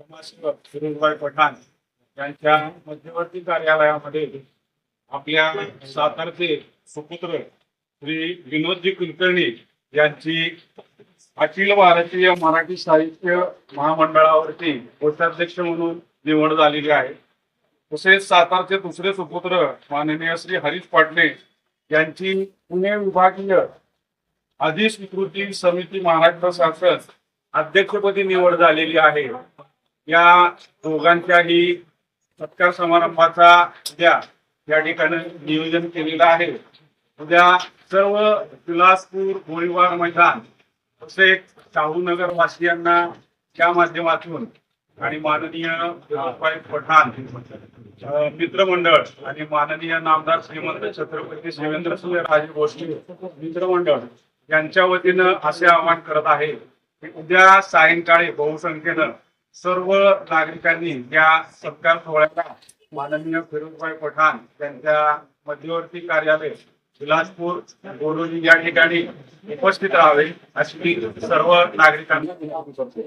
समाजसेवक फिरोजभाई पठाण यांच्या मध्यवर्ती कार्यालयामध्ये आपल्या सातारचे सुपुत्र श्री विनोदजी कुलकर्णी यांची अखिल भारतीय मराठी साहित्य महामंडळावरती कोषाध्यक्ष म्हणून निवड झालेली आहे. तसेच सातारचे दुसरे सुपुत्र माननीय श्री हरीश पाटणे यांची पुणे विभागीय अधिस्वीकृती समिती महाराष्ट्र शासन अध्यक्षपदी निवड झालेली आहे. या दोघांच्याही सत्कार समारंभाचा उद्या या ठिकाणी नियोजन केलेलं आहे. उद्या सर्व विलासपूर गोळीबार मैदान तसेच शाहूनगर वासियांना त्या माध्यमातून आणि माननीय पठाण मित्रमंडळ आणि माननीय नामदार श्रीमंत छत्रपती शिवेंद्रसिंह राजे भोसले मित्रमंडळ यांच्या वतीनं असे आवाहन करत आहे. उद्या सायंकाळी बहुसंख्येनं सर्व नागरिकांनी या सत्कार सोहळ्याला माननीय फिरोजभाई पठाण त्यांच्या मध्यवर्ती कार्यालय विलासपूर गोडोली या ठिकाणी उपस्थित राहावे अशी मी सर्व नागरिकांना विनंती करतो.